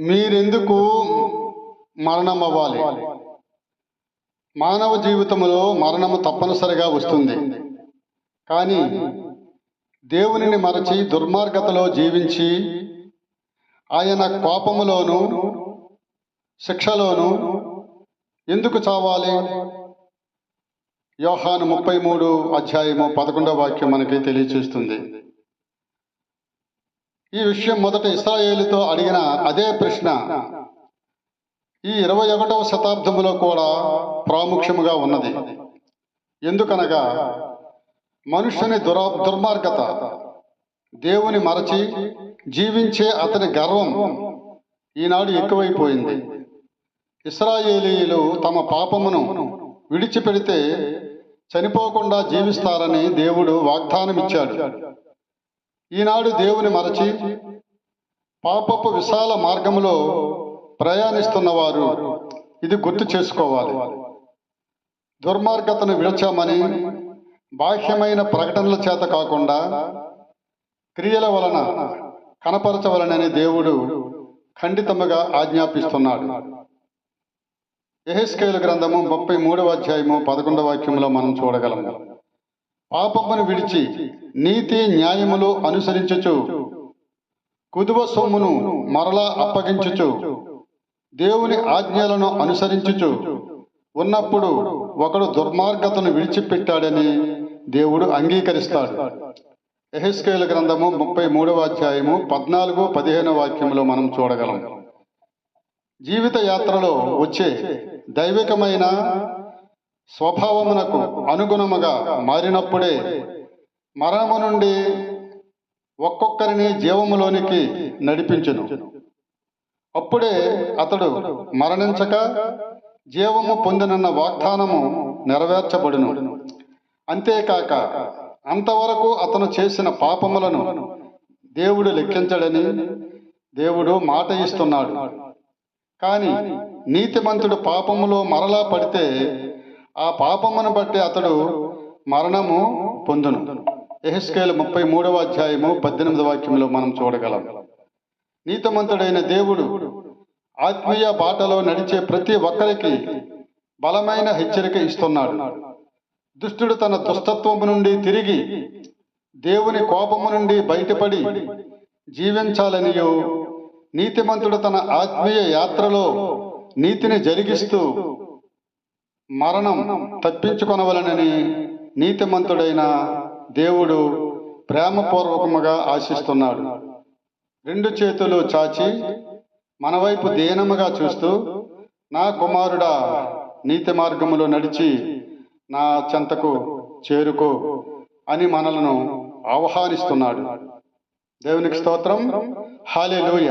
మీరెందుకు మరణం అవ్వాలి మానవ జీవితంలో మరణము తప్పనిసరిగా వస్తుంది. కానీ దేవునిని మరచి దుర్మార్గతలో జీవించి ఆయన కోపములోను శిక్షలోను ఎందుకు చావాలి? యోహాను ముప్పై మూడు అధ్యాయము పదకొండవ వాక్యం మనకి తెలియచేస్తుంది. ఈ విషయం మొదట ఇస్రాయేలుతో అడిగిన అదే ప్రశ్న. ఈ ఇరవై ఒకటవ శతాబ్దములో కూడా ప్రాముఖ్యముగా ఉన్నది. ఎందుకనగా మనుష్యుని దురా దుర్మార్గత దేవుని మరచి జీవించే అతని గర్వం ఈనాడు ఎక్కువైపోయింది. ఇస్రాయేలీలు తమ పాపమును విడిచిపెడితే చనిపోకుండా జీవిస్తారని దేవుడు వాగ్దానం ఇచ్చాడు ఈనాడు దేవుని మరచి పాపపు విశాల మార్గములో ప్రయాణిస్తున్న వారు ఇది గుర్తు చేసుకోవాలి. దుర్మార్గతను విడచామని బాహ్యమైన ప్రకటనల చేత కాకుండా క్రియల వలన కనపరచవలనని దేవుడు ఖండితముగా ఆజ్ఞాపిస్తున్నాడు. ఎహెస్కేలు గ్రంథము ముప్పై మూడవ అధ్యాయము పదకొండవ వాక్యంలో మనం చూడగలము. పాపమును విడిచి నీతి న్యాయములు అనుసరించుచు కుదువ సొమ్మును మరలా అప్పగించుచు దేవుని ఆజ్ఞలను అనుసరించుచు ఉన్నప్పుడు ఒకడు దుర్మార్గతను విడిచిపెట్టాడని దేవుడు అంగీకరిస్తాడు. ఎహెస్కేల గ్రంథము ముప్పై మూడవ అధ్యాయము పద్నాలుగు పదిహేను వాక్యములు మనం చూడగలం. జీవిత యాత్రలో వచ్చే దైవికమైన స్వభావమునకు అనుగుణముగా మారినప్పుడే మరణము నుండి ఒక్కొక్కరిని జీవములోనికి నడిపించును. అప్పుడే అతడు మరణించక జీవము పొందినన్న వాగ్దానము నెరవేర్చబడును. అంతేకాక అంతవరకు అతను చేసిన పాపములను దేవుడు లెక్కించడని దేవుడు మాట ఇస్తున్నాడు. కానీ నీతిమంతుడు పాపములో మరలా పడితే ఆ పాపమును బట్టి అతడు మరణము పొందును. ఎహెస్కేలు ముప్పై మూడవ అధ్యాయము పద్దెనిమిది వాక్యంలో మనం చూడగలం. నీతిమంతుడైన దేవుడు ఆత్మీయ బాటలో నడిచే ప్రతి ఒక్కరికి బలమైన హెచ్చరిక ఇస్తున్నాడు. దుష్టుడు తన దుష్టత్వము నుండి తిరిగి దేవుని కోపము నుండి బయటపడి జీవించాలనియో నీతిమంతుడు తన ఆత్మీయ యాత్రలో నీతిని జరిగిస్తూ మరణం తప్పించుకొనవలనని నీతిమంతుడైన దేవుడు ప్రేమపూర్వకముగా ఆశిస్తున్నాడు. రెండు చేతులు చాచి మన వైపు దీనముగా చూస్తూ నా కుమారుడా నీతి మార్గములో నడిచి నా చెంతకు చేరుకో అని మనలను ఆహ్వానిస్తున్నాడు. దేవునికి స్తోత్రం. హాలే లోయ